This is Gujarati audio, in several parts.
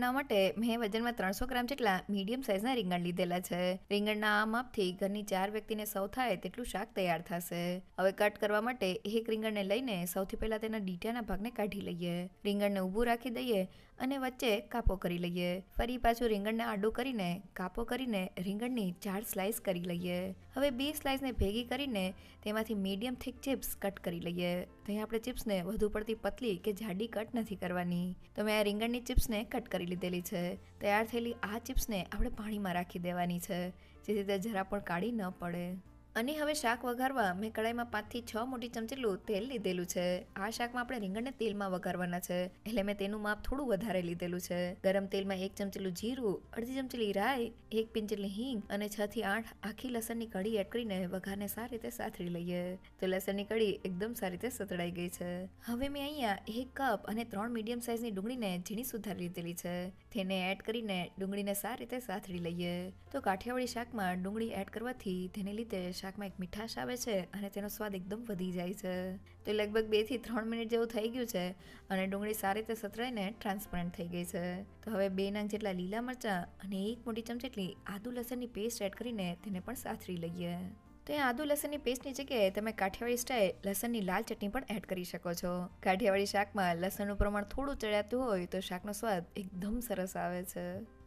બનાવવા માટે મેં વજનમાં ત્રણસો ગ્રામ જેટલા મીડિયમ સાઇઝના રીંગણ લીધેલા છે. રીંગણના આ માપથી ઘરની ચાર વ્યક્તિને સૌ થાય તેટલું શાક તૈયાર થશે. હવે કટ કરવા માટે એક રીંગણને લઈને સૌથી પહેલા તેના ડીટાના ભાગને કાઢી લઈએ. રીંગણને ઊભું રાખી દઈએ અને વચ્ચે કાપો કરી લઈએ. ફરી પાછું રીંગણને આડું કરીને કાપો કરીને રીંગણની ચાર સ્લાઇસ કરી લઈએ. હવે બે સ્લાઇસને ભેગી કરીને તેમાંથી મીડિયમ થીક ચિપ્સ કટ કરી લઈએ. તો આપણે ચિપ્સને વધુ પડતી પતલી કે જાડી કટ નથી કરવાની. તો મેં આ રીંગણની ચિપ્સને કટ કરી લીધેલી છે. તૈયાર થયેલી આ ચિપ્સને આપણે પાણીમાં રાખી દેવાની છે, જેથી તે જરા પણ કાળી ન પડે. અને હવે શાક વઘારવા મેં કડાઈમાં પાંચથી છ મોટી ચમચીલું તેલ લીધેલું છે. આ શાકમાં આપણે રીંગણને તેલમાં વઘારવાના છે. એટલે મેં તેનું માપ થોડું વધારે લીધેલું છે. ગરમ તેલમાં એક ચમચીલું જીરું, અડધી ચમચીલી રાઈ, એક પિંચ હિંગ અને છ થી આઠ આખી લસણની કઢી એડ કરીને વઘારને સારી રીતે સાથરી લઈએ. તો લસણની કઢી એકદમ સારી રીતે સતળાઈ ગઈ છે. હવે મેં અહીંયા એક કપ અને ત્રણ મીડિયમ સાઇઝની ડુંગળીને ઝીણી સુધારી લીધેલી છે. તેને એડ કરીને ડુંગળીને સારી રીતે સાથરી લઈએ. તો કાઠિયાવાડી શાકમાં ડુંગળી એડ કરવાથી તેને લીધે શાકમાં એક મીઠાશ આવે છે અને તેનો સ્વાદ એકદમ વધી જાય છે. તો લગભગ બેથી ત્રણ મિનિટ જેવું થઈ ગયું છે અને ડુંગળી સારી રીતે સતરાઈને ટ્રાન્સપરન્ટ થઈ ગઈ છે. તો હવે બે નંગ જેટલા લીલા મરચાં અને એક મોટી ચમચેટલી આદુ લસણની પેસ્ટ એડ કરીને તેને પણ સાથરી લઈએ. તો એ આદુ લસણની પેસ્ટની જગ્યાએ તમે કાઠિયાવાડી સ્ટાઇલ લસણની લાલ ચટણી પણ એડ કરી શકો છો. કાઠિયાવાડી શાકમાં લસણનું પ્રમાણ થોડું ચડાતું હોય તો શાકનો સ્વાદ એકદમ સરસ આવે છે.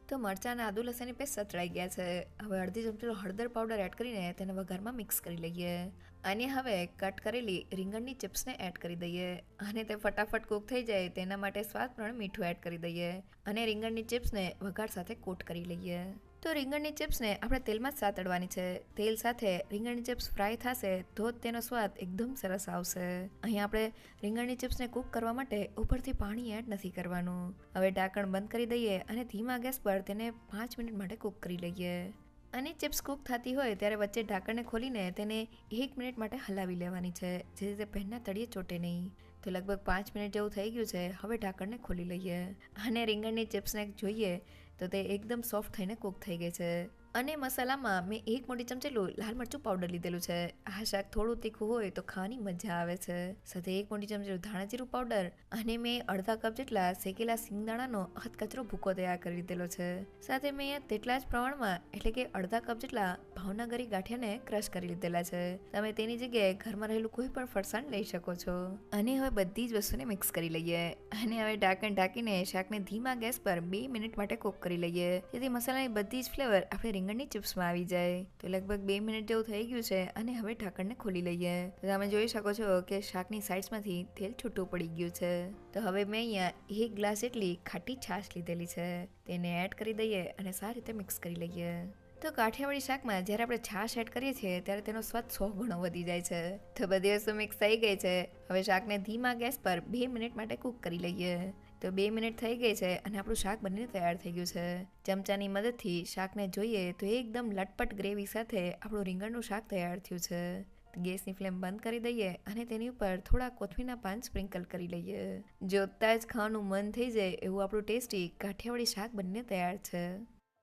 તો મરચાં અને આદુ લસણની પેસ્ટ સતરાઈ ગયા છે. હવે અડધી ચમચીનો હળદર પાવડર એડ કરીને તેને વઘારમાં મિક્સ કરી લઈએ. અને હવે કટ કરેલી રીંગણની ચિપ્સને એડ કરી દઈએ. અને તે ફટાફટ કૂક થઈ જાય તેના માટે સ્વાદ પ્રમાણે મીઠું એડ કરી દઈએ. અને રીંગણની ચિપ્સને વઘાર સાથે કોટ કરી લઈએ. તો રીંગણની ચિપ્સને આપણે તેલમાં જ સાતડવાની છે. તેલ સાથે રીંગણની ચિપ્સ ફ્રાય થશે તો જ તેનો સ્વાદ એકદમ સરસ આવશે. અહીં આપણે રીંગણની ચિપ્સને કૂક કરવા માટે ઉપરથી પાણી એડ નથી કરવાનું. હવે ઢાંકણ બંધ કરી દઈએ અને ધીમા ગેસ પર તેને પાંચ મિનિટ માટે કૂક કરી લઈએ. અને ચિપ્સ કૂક થતી હોય ત્યારે વચ્ચે ઢાંકણને ખોલીને તેને એક મિનિટ માટે હલાવી લેવાની છે. જેથી તે પહેલાં તળિયે ચોટે નહીં. તો લગભગ પાંચ મિનિટ જેવું થઈ ગયું છે. હવે ઢાંકણને ખોલી લઈએ. અને રીંગણની ચિપ્સને જોઈએ તો તે એકદમ સોફ્ટ થઈને કૂક થઈ ગઈ છે. અને મસાલામાં મેં એક મોટી ચમચેલું લાલ મરચું પાવડર લીધેલું છે. આ શાક થોડું તીખું હોય તો ખાવાની મજા આવે છે. સાથે એક મોટી ચમચેલું ધાણા જીરું પાવડર અને મેં અડધા કપ જેટલા શેકેલા સિંગદાણાનો હથકચરો ભૂકો તૈયાર કરી લીધેલો છે. સાથે મેં તેટલા જ પ્રમાણમાં, એટલે કે અડધા કપ જેટલા ભાવનગરી ગાંઠિયાને ક્રશ કરી લીધેલા છે. તમે તેની જગ્યાએ ઘરમાં રહેલું કોઈ પણ ફરસાણ લઈ શકો છો. અને હવે બધી જ વસ્તુને મિક્સ કરી લઈએ. અને હવે ઢાંકણ ઢાંકીને શાકને ધીમા ગેસ પર બે મિનિટ માટે કૂક કરી લઈએ. જેથી મસાલાની બધી જ ફ્લેવર આપણે રીંગણની ચિપ્સમાં આવી જાય. તો લગભગ બે મિનિટ જેવું થઈ ગયું છે અને હવે ઢાંકણને ખોલી લઈએ. તો તમે જોઈ શકો છો કે શાકની સાઇડ્સમાંથી તેલ છૂટું પડી ગયું છે. તો હવે મેં અહીંયા એક ગ્લાસ એટલી ખાટી છાશ લીધેલી છે. તેને એડ કરી દઈએ અને સારી રીતે મિક્સ કરી લઈએ. તો કાઠિયાવાડી શાકમાં જ્યારે આપણે છાશ એડ કરીએ છીએ, ત્યારે તેનો સ્વાદ સો ગણો વધી જાય છે. તો બધી વસ્તુ મિક્સ થઈ ગઈ છે. હવે શાકને ધીમા ગેસ પર બે મિનિટ માટે કૂક કરી લઈએ. તો બે મિનિટ થઈ ગઈ છે અને આપણું શાક બનીને તૈયાર થઈ ગયું છે. ચમચાની મદદથી શાકને જોઈએ તો એકદમ લટપટ ગ્રેવી સાથે આપણું રીંગણનું શાક તૈયાર થયું છે. ગેસની ફ્લેમ બંધ કરી દઈએ અને તેની ઉપર થોડા કોથમીના પાન સ્પ્રિંકલ કરી લઈએ. જોતા જ ખાવાનું મન થઈ જાય એવું આપણું ટેસ્ટી કાઠિયાવાડી શાક બનીને તૈયાર છે.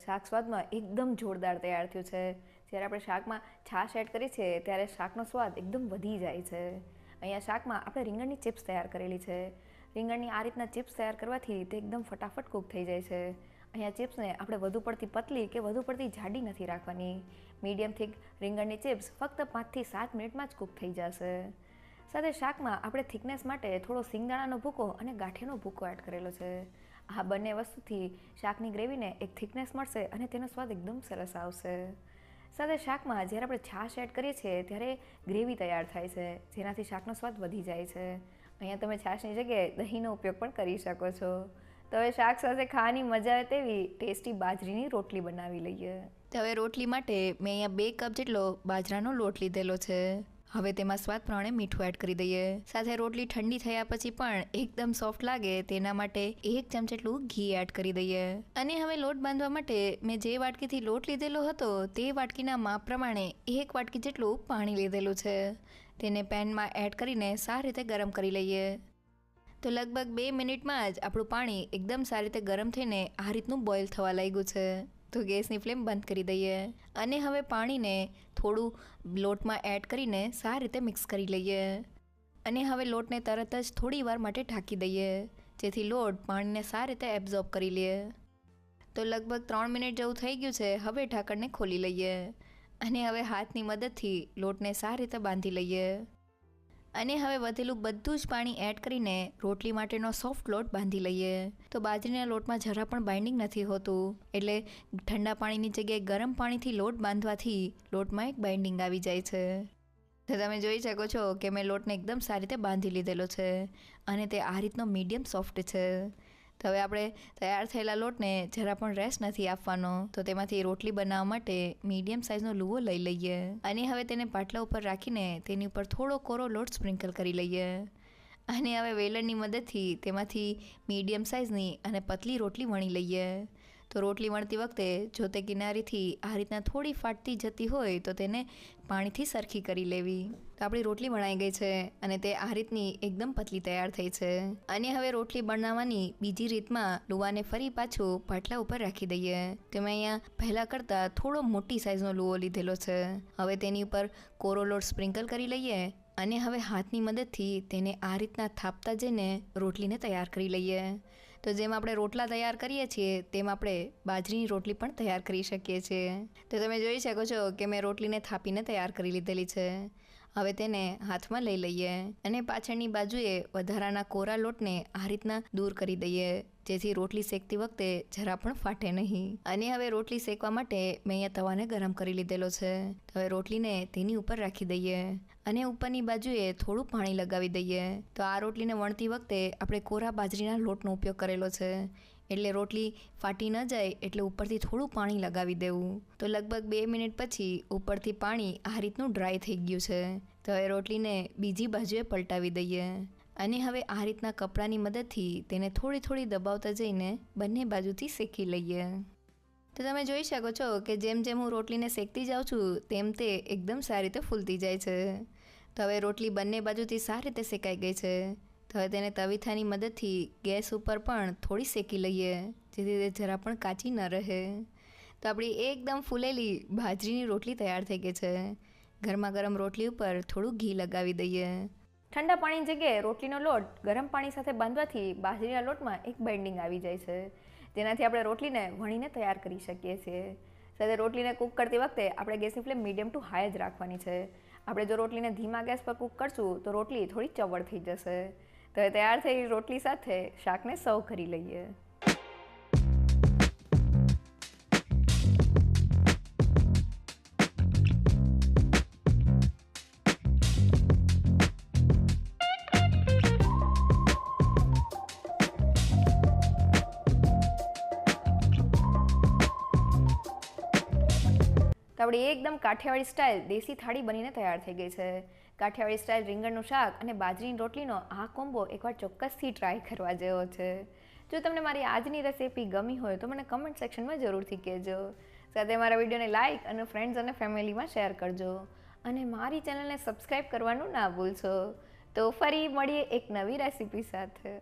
શાક સ્વાદમાં એકદમ જોરદાર તૈયાર થયું છે. જ્યારે આપણે શાકમાં છાશ એડ કરી છે ત્યારે શાકનો સ્વાદ એકદમ વધી જાય છે. અહીંયા શાકમાં આપણે રીંગણની ચિપ્સ તૈયાર કરેલી છે. રીંગણની આ રીતના ચિપ્સ તૈયાર કરવાથી તે એકદમ ફટાફટ કૂક થઈ જાય છે. અહીંયા ચિપ્સને આપણે વધુ પડતી પતલી કે વધુ પડતી જાડી નથી રાખવાની. મીડિયમ થીક રીંગણની ચિપ્સ ફક્ત પાંચથી સાત મિનિટમાં જ કૂક થઈ જશે. સાથે શાકમાં આપણે થિકનેસ માટે થોડો સિંગદાણાનો ભૂકો અને ગાંઠિયાનો ભૂકો એડ કરેલો છે. આ બંને વસ્તુથી શાકની ગ્રેવીને એક થિકનેસ મળશે અને તેનો સ્વાદ એકદમ સરસ આવશે. સાથે શાકમાં જ્યારે આપણે છાશ એડ કરીએ છીએ ત્યારે ગ્રેવી તૈયાર થાય છે. જેનાથી શાકનો સ્વાદ વધી જાય છે. અહીંયા તમે છાશની જગ્યાએ દહીંનો ઉપયોગ પણ કરી શકો છો. તો હવે શાક સાથે ખાવાની મજા આવે તેવી ટેસ્ટી બાજરીની રોટલી બનાવી લઈએ. તો હવે રોટલી માટે મેં અહીંયા બે કપ જેટલો બાજરાનો લોટ લીધેલો છે. હવે તેમાં સ્વાદ પ્રમાણે મીઠું એડ કરી દઈએ. સાથે રોટલી ઠંડી થયા પછી પણ એકદમ સોફ્ટ લાગે તેના માટે એક ચમચેટલું ઘી એડ કરી દઈએ. અને હવે લોટ બાંધવા માટે મેં જે વાટકીથી લોટ લીધેલો હતો તે વાટકીના માપ પ્રમાણે એક વાટકી જેટલું પાણી લીધેલું છે. તેને પેનમાં એડ કરીને સારી રીતે ગરમ કરી લઈએ. તો લગભગ બે મિનિટમાં જ આપણું પાણી એકદમ સારી રીતે ગરમ થઈને આ રીતનું બોઇલ થવા લાગ્યું છે. તો ગેસની ફ્લેમ બંધ કરી દઈએ અને હવે પાણીને થોડું લોટમાં એડ કરીને સારી રીતે મિક્સ કરી લઈએ. અને હવે લોટને તરત જ થોડી વાર માટે ઢાંકી દઈએ, જેથી લોટ પાણીને સારી રીતે એબ્ઝોર્બ કરી લે. તો લગભગ ત્રણ મિનિટ જેવું થઈ ગયું છે, હવે ઢાંકણને ખોલી લઈએ. અને હવે હાથની મદદથી લોટને સારી રીતે બાંધી લઈએ. અને હવે વધેલું બધું જ પાણી એડ કરીને રોટલી માટેનો સોફ્ટ લોટ બાંધી લઈએ. તો બાજરીના લોટમાં જરા પણ બાઇન્ડિંગ નથી હોતું. એટલે ઠંડા પાણીની જગ્યાએ ગરમ પાણીથી લોટ બાંધવાથી લોટમાં એક બાઇન્ડિંગ આવી જાય છે. તો તમે જોઈ શકો છો કે મેં લોટને એકદમ સારી રીતે બાંધી લીધેલો છે. અને તે આ રીતનો મીડિયમ સોફ્ટ છે. તો હવે આપણે તૈયાર થયેલા લોટને જરા પણ રેસ્ટ નથી આપવાનો. તો તેમાંથી રોટલી બનાવવા માટે મીડિયમ સાઇઝનો લુવો લઈ લઈએ. અને હવે તેને પાટલા ઉપર રાખીને તેની ઉપર થોડો કોરો લોટ સ્પ્રિંકલ કરી લઈએ. અને હવે વેલણની મદદથી તેમાંથી મીડિયમ સાઇઝની અને પતલી રોટલી વણી લઈએ. તો રોટલી વણતી વખતે જો તે કિનારીથી આ રીતના થોડી ફાટતી જતી હોય તો તેને પાણીથી સરખી કરી લેવી. તો આપણી રોટલી વણાઈ ગઈ છે અને તે આ રીતની એકદમ પતલી તૈયાર થઈ છે. અને હવે રોટલી બનાવવાની બીજી રીતમાં લુવાને ફરી પાછું પાટલા ઉપર રાખી દઈએ. તો મેં અહીંયા પહેલાં કરતાં થોડો મોટી સાઇઝનો લુવો લીધેલો છે. હવે તેની ઉપર કોરો લોટ સ્પ્રિંકલ કરી લઈએ અને હવે હાથની મદદથી તેને આ રીતના થાપતા જઈને રોટલીને તૈયાર કરી લઈએ. તો જેમ આપણે રોટલા તૈયાર કરીએ છીએ, તેમ આપણે બાજરીની રોટલી પણ તૈયાર કરી શકીએ છીએ. તો તમે જોઈ શકો છો કે મેં રોટલીને થાપીને તૈયાર કરી લીધેલી છે. હવે તેને હાથમાં લઈ લઈએ અને પાછળની બાજુએ વધારાના કોરા લોટને આ રીતના દૂર કરી દઈએ. જેથી રોટલી શેકતી વખતે જરા પણ ફાટે નહીં. અને હવે રોટલી શેકવા માટે મેં અહીંયા તવાને ગરમ કરી લીધેલો છે. તો હવે રોટલીને તેની ઉપર રાખી દઈએ અને ઉપરની બાજુએ થોડું પાણી લગાવી દઈએ. તો આ રોટલીને વણતી વખતે આપણે કોરા બાજરીના લોટનો ઉપયોગ કરેલો છે. એટલે રોટલી ફાટી ન જાય એટલે ઉપરથી થોડું પાણી લગાવી દેવું. તો લગભગ બે મિનિટ પછી ઉપરથી પાણી આ રીતનું ડ્રાય થઈ ગયું છે. તો હવે રોટલીને બીજી બાજુએ પલટાવી દઈએ. અને હવે આ રીતના કપડાની મદદથી તેને થોડી થોડી દબાવતા જઈને બંને બાજુથી શેકી લઈએ. તો તમે જોઈ શકો છો કે જેમ જેમ હું રોટલીને શેકતી જાઉં છું, તેમ તે એકદમ સારી રીતે ફૂલતી જાય છે. તો હવે રોટલી બંને બાજુથી સારી રીતે શેકાઈ ગઈ છે. તો હવે તેને તવીથાની મદદથી ગેસ ઉપર પણ થોડી શેકી લઈએ, જેથી તે જરા પણ કાચી ન રહે. તો આપણી એકદમ ફૂલેલી બાજરીની રોટલી તૈયાર થઈ ગઈ છે. ગરમા ગરમ રોટલી ઉપર થોડું ઘી લગાવી દઈએ. ઠંડા પાણીની જગ્યાએ રોટલીનો લોટ ગરમ પાણી સાથે બાંધવાથી બાજરીના લોટમાં એક બાઇન્ડિંગ આવી જાય છે. જેનાથી આપણે રોટલીને વણીને તૈયાર કરી શકીએ છીએ. સાથે રોટલીને કૂક કરતી વખતે આપણે ગેસની ફ્લેમ મીડિયમ ટુ હાઈ જ રાખવાની છે. આપણે જો રોટલીને ધીમા ગેસ પર કૂક કરશું તો રોટલી થોડી ચવડ થઈ જશે. તો તૈયાર થયેલી રોટલી સાથે શાકને સર્વ કરી લઈએ. તો આપણી એકદમ કાઠિયાવાડી સ્ટાઇલ દેશી થાળી બનીને તૈયાર થઈ ગઈ છે. કાઠિયાવાડી સ્ટાઇલ રીંગણનું શાક અને બાજરીની રોટલીનો આ કોમ્બો એકવાર ચોક્કસથી ટ્રાય કરવા જેવો છે. જો તમને મારી આજની રેસીપી ગમી હોય તો મને કમેન્ટ સેક્શનમાં જરૂરથી કહેજો. સાથે મારા વિડીયોને લાઇક અને ફ્રેન્ડ્સ અને ફેમિલીમાં શેર કરજો. અને મારી ચેનલને સબસ્ક્રાઈબ કરવાનું ના ભૂલશો. તો ફરી મળીએ એક નવી રેસીપી સાથે.